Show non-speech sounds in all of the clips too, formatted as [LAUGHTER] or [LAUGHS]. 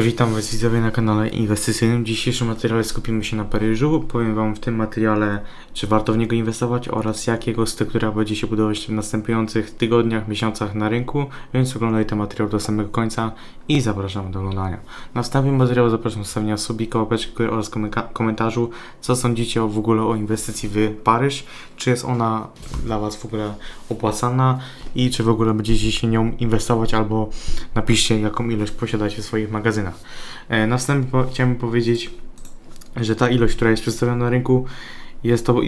Witam Was widzowie na kanale inwestycyjnym. W dzisiejszym materiale skupimy się na Paryżu. Powiem Wam w tym materiale, czy warto w niego inwestować oraz jakiego struktura będzie się budować w następujących tygodniach, miesiącach na rynku, więc oglądaj ten materiał do samego końca i zapraszam do oglądania. Na wstępie materiału zapraszam do stawienia subika, łapeczki oraz komentarzu, co sądzicie w ogóle o inwestycji w Paryż, czy jest ona dla Was w ogóle opłacalna i czy w ogóle będziecie się nią inwestować albo napiszcie jaką ilość posiadacie w swoich magazynach. E, Na wstępie po- chciałbym powiedzieć, że ta ilość, która jest przedstawiona na rynku, jest to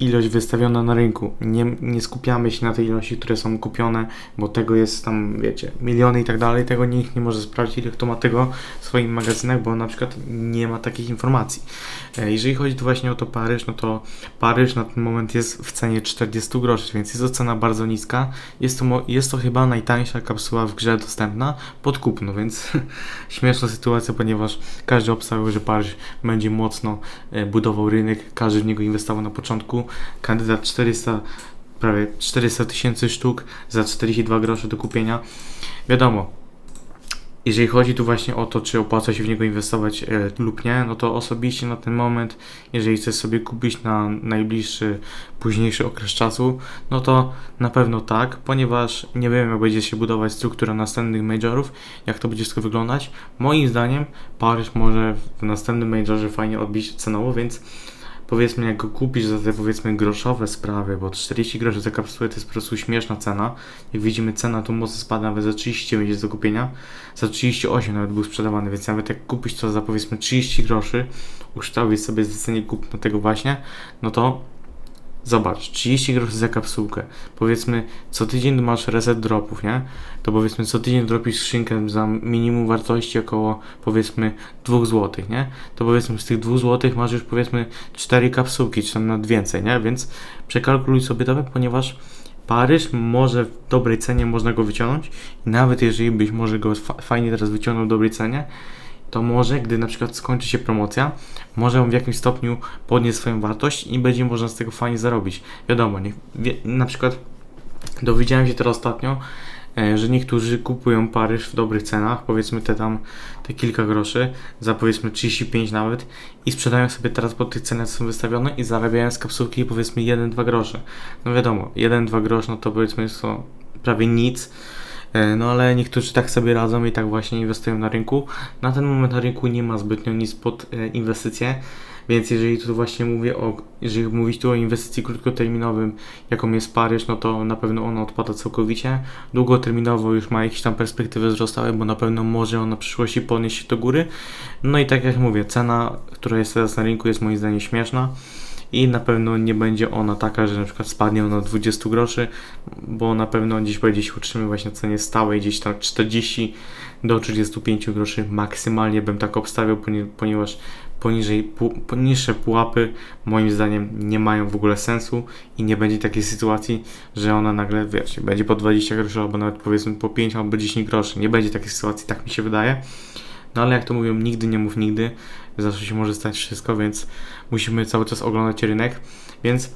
ilość wystawiona na rynku. Nie, nie skupiamy się na tej ilości, które są kupione, bo tego jest tam, wiecie, miliony i tak dalej. Tego nikt nie może sprawdzić, ile kto ma tego w swoim magazynach, bo na przykład nie ma takich informacji. E, Jeżeli chodzi tu właśnie o to Paryż, no to Paryż na ten moment jest w cenie 40 groszy, więc jest to cena bardzo niska. Jest to, jest to chyba najtańsza kapsuła w grze dostępna pod kupno, więc [LAUGHS] śmieszna sytuacja, ponieważ każdy obstawiał, że Paryż będzie mocno e, budował rynek, każdy w niego inwestował na początku. Kandydat 400, prawie 400 tysięcy sztuk za 42 grosze do kupienia. Wiadomo, jeżeli chodzi tu właśnie o to, czy opłaca się w niego inwestować e, lub nie, no to osobiście na ten moment, jeżeli chcesz sobie kupić na najbliższy, późniejszy okres czasu, no to na pewno tak, ponieważ nie wiem, jak będzie się budować struktura następnych majorów, jak to będzie wszystko wyglądać. Moim zdaniem Paryż może w następnym majorze fajnie odbić cenowo, więc powiedzmy, jak go kupisz za te powiedzmy groszowe sprawy, bo 40 groszy za kapsułę to jest po prostu śmieszna cena. Jak widzimy, cena tu mocno spada, nawet za 39 jest do kupienia, za 38 nawet był sprzedawany, więc nawet jak kupisz to za powiedzmy 30 groszy, uszczałeś sobie zlecenie kupna tego właśnie, no to Zobacz, 30 groszy za kapsułkę. Powiedzmy, co tydzień masz reset dropów, nie? To powiedzmy, co tydzień dropisz skrzynkę za minimum wartości około, powiedzmy, 2 zł, nie? To powiedzmy, z tych 2 zł masz już, powiedzmy, 4 kapsułki, czy tam nawet więcej, nie? Więc przekalkuluj sobie to, ponieważ Paryż może w dobrej cenie można go wyciągnąć nawet jeżeli byś może go fa- fajnie teraz wyciągnął w dobrej cenie, to może, gdy na przykład skończy się promocja, może on w jakimś stopniu podnieść swoją wartość i będzie można z tego fajnie zarobić. Wiadomo, nie, wie, na przykład dowiedziałem się teraz ostatnio, e, że niektórzy kupują Paryż w dobrych cenach, powiedzmy te tam te kilka groszy, za powiedzmy 35 nawet i sprzedają sobie teraz po tych cenach, co są wystawione i zarabiają z kapsułki powiedzmy 1-2 grosze. No wiadomo, 1-2 grosz, no to powiedzmy jest prawie nic, No ale niektórzy tak sobie radzą i tak właśnie inwestują na rynku. Na ten moment na rynku nie ma zbytnio nic pod e, inwestycje, więc jeżeli tu właśnie mówię o, jeżeli mówić tu o inwestycji krótkoterminowym, jaką jest Paryż, no to na pewno ona odpada całkowicie. Długoterminowo już ma jakieś tam perspektywy wzrostowe, bo na pewno może ona w przyszłości podnieść się do góry. No i tak jak mówię, cena, która jest teraz na rynku jest moim zdaniem śmieszna i na pewno nie będzie ona taka, że na przykład spadnie ona do 20 groszy, bo na pewno gdzieś będzie się utrzymywać na cenie stałej, gdzieś tam 40 do 35 groszy maksymalnie bym tak obstawiał, poni- ponieważ poniżej, poniższe pułapy moim zdaniem nie mają w ogóle sensu i nie będzie takiej sytuacji, że ona nagle, wiesz, będzie po 20 groszy albo nawet powiedzmy po 5 albo 10 groszy. Nie będzie takiej sytuacji, tak mi się wydaje. No ale jak to mówią, nigdy nie mów nigdy, zawsze się może stać wszystko, więc musimy cały czas oglądać rynek, więc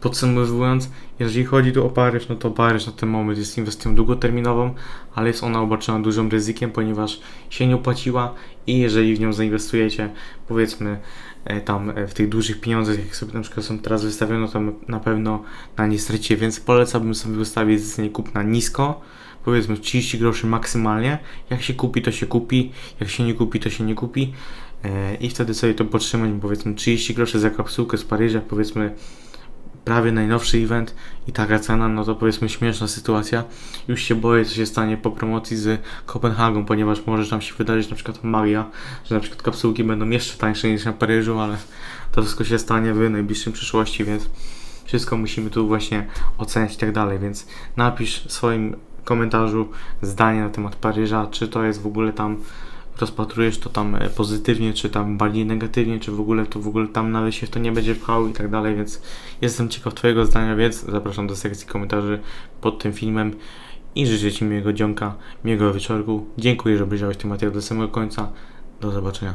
podsumowując, jeżeli chodzi tu o Paryż, no to Paryż na ten moment jest inwestycją długoterminową, ale jest ona obarczona dużym ryzykiem, ponieważ się nie opłaciła i jeżeli w nią zainwestujecie, powiedzmy e, tam e, w tych dużych pieniądzach, jak sobie na przykład są teraz wystawione, to na pewno na nie stracicie, więc polecałbym sobie wystawić zlecenie kupna nisko, powiedzmy 30 groszy maksymalnie. Jak się kupi, to się kupi, jak się nie kupi, to się nie kupi. E, I wtedy sobie to podtrzymać, powiedzmy 30 groszy za kapsułkę z Paryża, powiedzmy prawie najnowszy event i taka cena, no to powiedzmy śmieszna sytuacja. Już się boję, co się stanie po promocji z Kopenhagą, ponieważ może tam się wydarzyć na przykład magia, że na przykład kapsułki będą jeszcze tańsze niż na Paryżu, ale to wszystko się stanie w najbliższej przyszłości, więc wszystko musimy tu właśnie oceniać i tak dalej, więc napisz w swoim komentarzu zdanie na temat Paryża, czy to jest w ogóle tam rozpatrujesz to tam e, pozytywnie, czy tam bardziej negatywnie, czy w ogóle to w ogóle tam nawet się w to nie będzie pchał i tak dalej, więc jestem ciekaw Twojego zdania, więc zapraszam do sekcji komentarzy pod tym filmem i życzę Ci miłego dzionka, miłego wieczorku. Dziękuję, że obejrzałeś ten materiał do samego końca. Do zobaczenia.